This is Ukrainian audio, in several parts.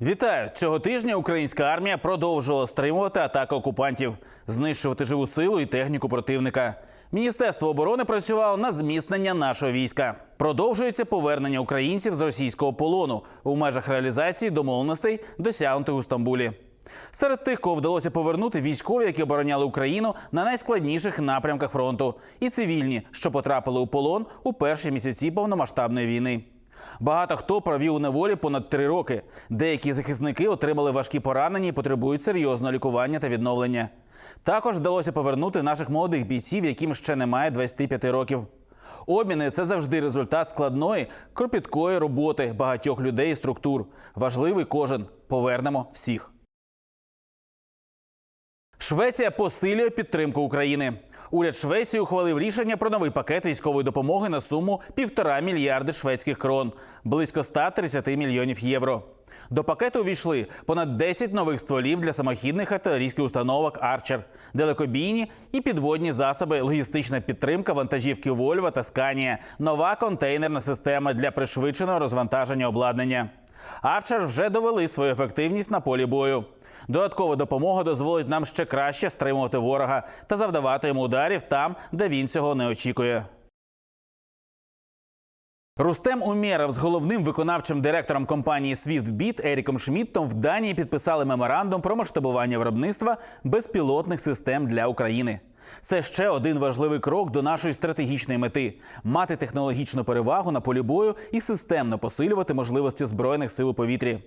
Вітаю цього тижня. Українська армія продовжувала стримувати атаки окупантів, знищувати живу силу і техніку противника. Міністерство оборони працювало на зміцнення нашого війська. Продовжується повернення українців з російського полону у межах реалізації домовленостей, досягнутих у Стамбулі. Серед тих, кого вдалося повернути військові, які обороняли Україну на найскладніших напрямках фронту, і цивільні, що потрапили у полон у перші місяці повномасштабної війни. Багато хто провів у неволі понад три роки. Деякі захисники отримали важкі поранення і потребують серйозного лікування та відновлення. Також вдалося повернути наших молодих бійців, яким ще немає 25 років. Обміни це завжди результат складної, кропіткої роботи багатьох людей і структур. Важливий кожен. Повернемо всіх. Швеція посилює підтримку України. Уряд Швеції ухвалив рішення про новий пакет військової допомоги на суму півтора мільярди шведських крон, близько 130 мільйонів євро. До пакету увійшли понад 10 нових стволів для самохідних артилерійських установок Арчер, далекобійні і підводні засоби, логістична підтримка вантажівки Вольва та Сканія, нова контейнерна система для пришвидшеного розвантаження обладнання. Арчер вже довели свою ефективність на полі бою. Додаткова допомога дозволить нам ще краще стримувати ворога та завдавати йому ударів там, де він цього не очікує. Рустем Умєров з головним виконавчим директором компанії SwiftBit Еріком Шмідтом в Данії підписали меморандум про масштабування виробництва безпілотних систем для України. Це ще один важливий крок до нашої стратегічної мети мати технологічну перевагу на полі бою і системно посилювати можливості збройних сил у повітрі.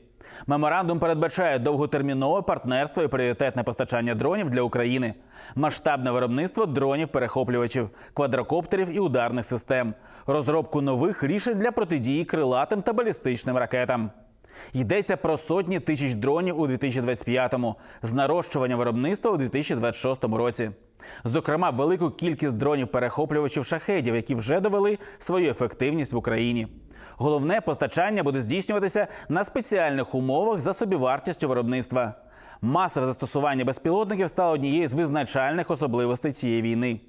Меморандум передбачає довготермінове партнерство і пріоритетне постачання дронів для України, масштабне виробництво дронів-перехоплювачів, квадрокоптерів і ударних систем, розробку нових рішень для протидії крилатим та балістичним ракетам. Йдеться про сотні тисяч дронів у 2025-му, з нарощування виробництва у 2026 році. Зокрема, велику кількість дронів-перехоплювачів шахедів, які вже довели свою ефективність в Україні. Головне постачання буде здійснюватися на спеціальних умовах за собівартістю виробництва. Масове застосування безпілотників стало однією з визначальних особливостей цієї війни.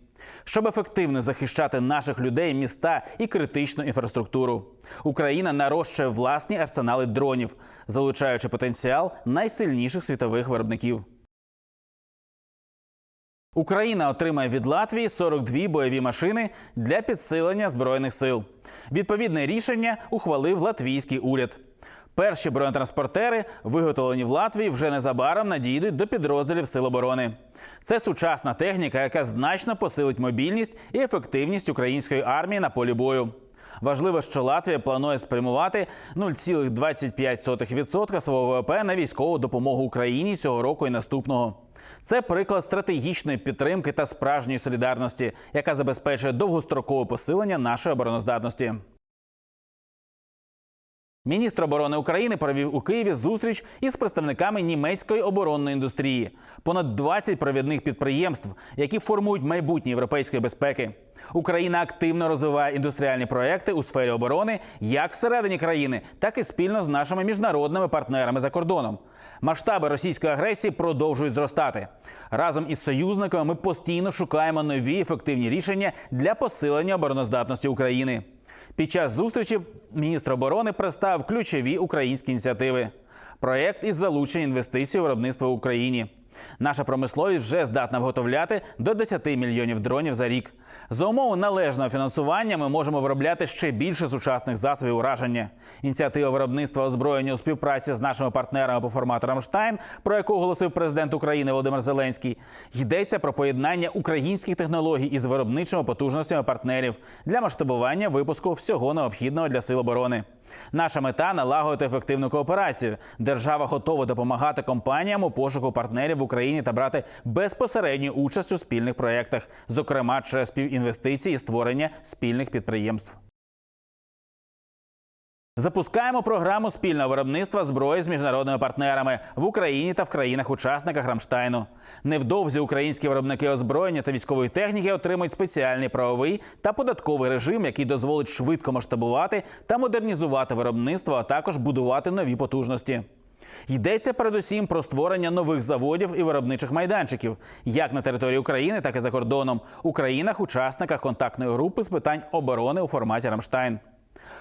Щоб ефективно захищати наших людей, міста і критичну інфраструктуру, Україна нарощує власні арсенали дронів, залучаючи потенціал найсильніших світових виробників. Україна отримає від Латвії 42 бойові машини для підсилення збройних сил. Відповідне рішення ухвалив латвійський уряд. Перші бронетранспортери, виготовлені в Латвії, вже незабаром надійдуть до підрозділів Сил оборони. Це сучасна техніка, яка значно посилить мобільність і ефективність української армії на полі бою. Важливо, що Латвія планує спрямувати 0,25% свого ВВП на військову допомогу Україні цього року і наступного. Це приклад стратегічної підтримки та справжньої солідарності, яка забезпечує довгострокове посилення нашої обороноздатності. Міністр оборони України провів у Києві зустріч із представниками німецької оборонної індустрії, понад 20 провідних підприємств, які формують майбутнє європейської безпеки. Україна активно розвиває індустріальні проекти у сфері оборони як всередині країни, так і спільно з нашими міжнародними партнерами за кордоном. Масштаби російської агресії продовжують зростати. Разом із союзниками ми постійно шукаємо нові ефективні рішення для посилення обороноздатності України. Під час зустрічі міністр оборони представив ключові українські ініціативи. Проєкт із залучення інвестицій у виробництво в Україні. Наша промисловість вже здатна виготовляти до 10 мільйонів дронів за рік. За умови належного фінансування ми можемо виробляти ще більше сучасних засобів ураження. Ініціатива виробництва озброєння у співпраці з нашими партнерами по формату Рамштайн, про яку оголосив президент України Володимир Зеленський, йдеться про поєднання українських технологій із виробничими потужностями партнерів для масштабування випуску всього необхідного для сил оборони. Наша мета налагодити ефективну кооперацію. Держава готова допомагати компаніям у пошуку партнерів в Україні та брати безпосередню участь у спільних проєктах, зокрема через співінвестиції і створення спільних підприємств. Запускаємо програму спільного виробництва зброї з міжнародними партнерами в Україні та в країнах-учасниках Рамштайну. Невдовзі українські виробники озброєння та військової техніки отримують спеціальний правовий та податковий режим, який дозволить швидко масштабувати та модернізувати виробництво, а також будувати нові потужності. Йдеться передусім про створення нових заводів і виробничих майданчиків, як на території України, так і за кордоном у країнах-учасниках контактної групи з питань оборони у форматі Рамштайн.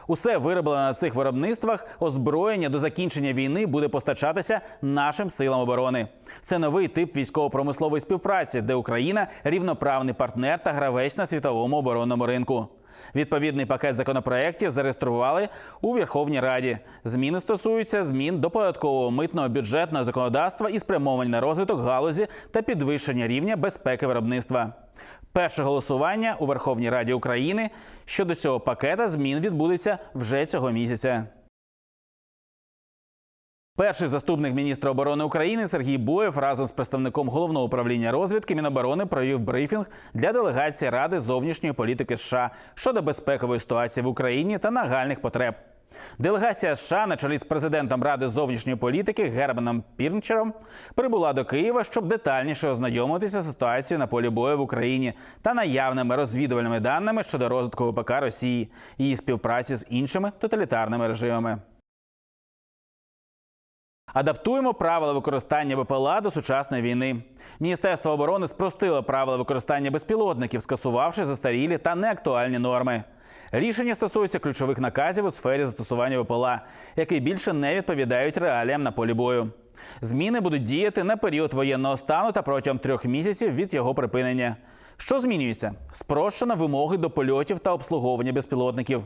Усе вироблене на цих виробництвах озброєння до закінчення війни буде постачатися нашим силам оборони. Це новий тип військово-промислової співпраці, де Україна рівноправний партнер та гравець на світовому оборонному ринку. Відповідний пакет законопроєктів зареєстрували у Верховній Раді. Зміни стосуються змін до податкового митного бюджетного законодавства і спрямовані на розвиток галузі та підвищення рівня безпеки виробництва. Перше голосування у Верховній Раді України щодо цього пакета змін відбудеться вже цього місяця. Перший заступник міністра оборони України Сергій Боєв разом з представником головного управління розвідки Міноборони провів брифінг для делегації Ради зовнішньої політики США щодо безпекової ситуації в Україні та нагальних потреб. Делегація США на чолі з президентом Ради зовнішньої політики Германом Пірнчером прибула до Києва, щоб детальніше ознайомитися з ситуацією на полі бою в Україні та наявними розвідувальними даними щодо розвитку ВПК Росії і її співпраці з іншими тоталітарними режимами. Адаптуємо правила використання БПЛА до сучасної війни. Міністерство оборони спростило правила використання безпілотників, скасувавши застарілі та неактуальні норми. Рішення стосується ключових наказів у сфері застосування БПЛА, які більше не відповідають реаліям на полі бою. Зміни будуть діяти на період воєнного стану та протягом трьох місяців від його припинення. Що змінюється? Спрощено вимоги до польотів та обслуговування безпілотників.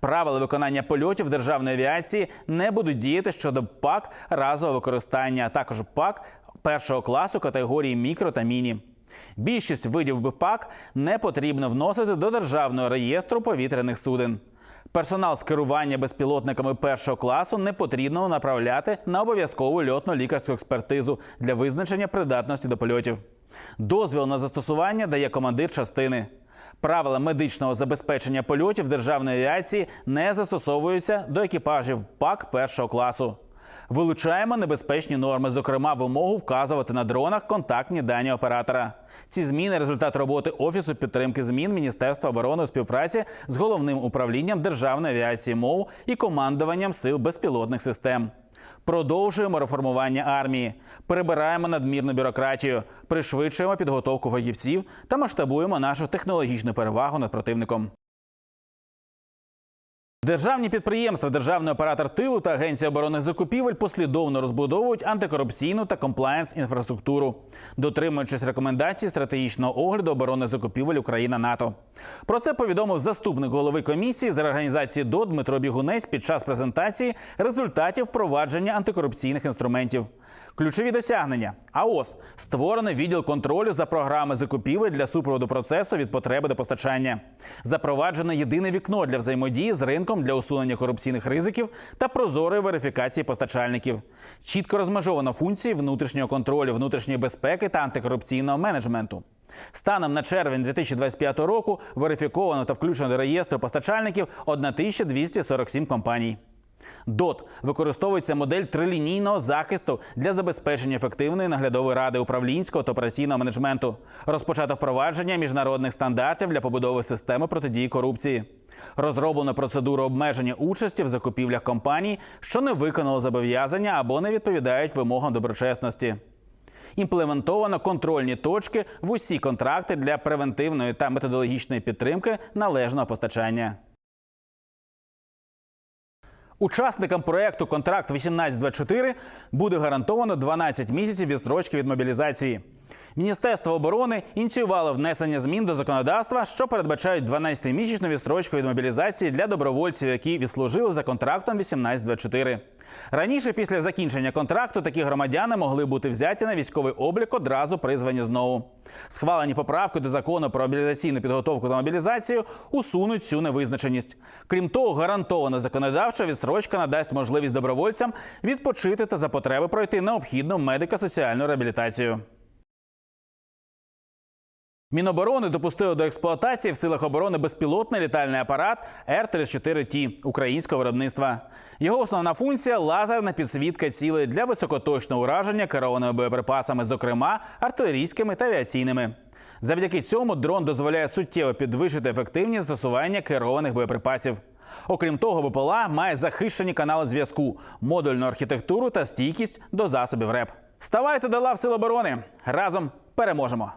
Правила виконання польотів державної авіації не будуть діяти щодо ПАК разового використання, а також ПАК першого класу категорії мікро та міні. Більшість видів БПАК не потрібно вносити до державного реєстру повітряних суден. Персонал з керування безпілотниками першого класу не потрібно направляти на обов'язкову льотну лікарську експертизу для визначення придатності до польотів. Дозвіл на застосування дає командир частини. Правила медичного забезпечення польотів державної авіації не застосовуються до екіпажів ПАК першого класу. Вилучаємо небезпечні норми, зокрема, вимогу вказувати на дронах контактні дані оператора. Ці зміни результат роботи Офісу підтримки змін Міністерства оборони у співпраці з головним управлінням державної авіації МОУ і командуванням сил безпілотних систем. Продовжуємо реформування армії, перебираємо надмірну бюрократію, пришвидшуємо підготовку воївців та масштабуємо нашу технологічну перевагу над противником. Державні підприємства, державний оператор тилу та агенція оборонних закупівель послідовно розбудовують антикорупційну та комплаєнс інфраструктуру, дотримуючись рекомендацій стратегічного огляду оборонних закупівель Україна НАТО. Про це повідомив заступник голови комісії з реорганізації ДО Дмитро Бігунець під час презентації результатів впровадження антикорупційних інструментів. Ключові досягнення. АОС створений відділ контролю за програми закупівель для супроводу процесу від потреби до постачання. Запроваджено єдине вікно для взаємодії з ринком для усунення корупційних ризиків та прозорої верифікації постачальників. Чітко розмежовано функції внутрішнього контролю, внутрішньої безпеки та антикорупційного менеджменту. Станом на червень 2025 року верифіковано та включено до реєстру постачальників 1247 компаній. ДОТ використовується модель трилінійного захисту для забезпечення ефективної наглядової ради управлінського та операційного менеджменту. Розпочато впровадження міжнародних стандартів для побудови системи протидії корупції. Розроблено процедуру обмеження участі в закупівлях компаній, що не виконали зобов'язання або не відповідають вимогам доброчесності. Імплементовано контрольні точки в усі контракти для превентивної та методологічної підтримки належного постачання. Учасникам проекту Контракт 1824 буде гарантовано 12 місяців відстрочки від мобілізації. Міністерство оборони ініціювало внесення змін до законодавства, що передбачають 12-місячну відстрочку від мобілізації для добровольців, які відслужили за контрактом 1824. Раніше, після закінчення контракту, такі громадяни могли бути взяті на військовий облік одразу призвані знову. Схвалені поправки до закону про мобілізаційну підготовку та мобілізацію усунуть цю невизначеність. Крім того, гарантована законодавча відсрочка надасть можливість добровольцям відпочити та за потреби пройти необхідну медико-соціальну реабілітацію. Міноборони допустило до експлуатації в силах оборони безпілотний літальний апарат Р-34Т українського виробництва. Його основна функція лазерна підсвітка цілей для високоточного ураження керованими боєприпасами, зокрема артилерійськими та авіаційними. Завдяки цьому дрон дозволяє суттєво підвищити ефективність застосування керованих боєприпасів. Окрім того, БПЛА має захищені канали зв'язку, модульну архітектуру та стійкість до засобів РЕП. Ставайте до лав Сил оборони разом переможемо.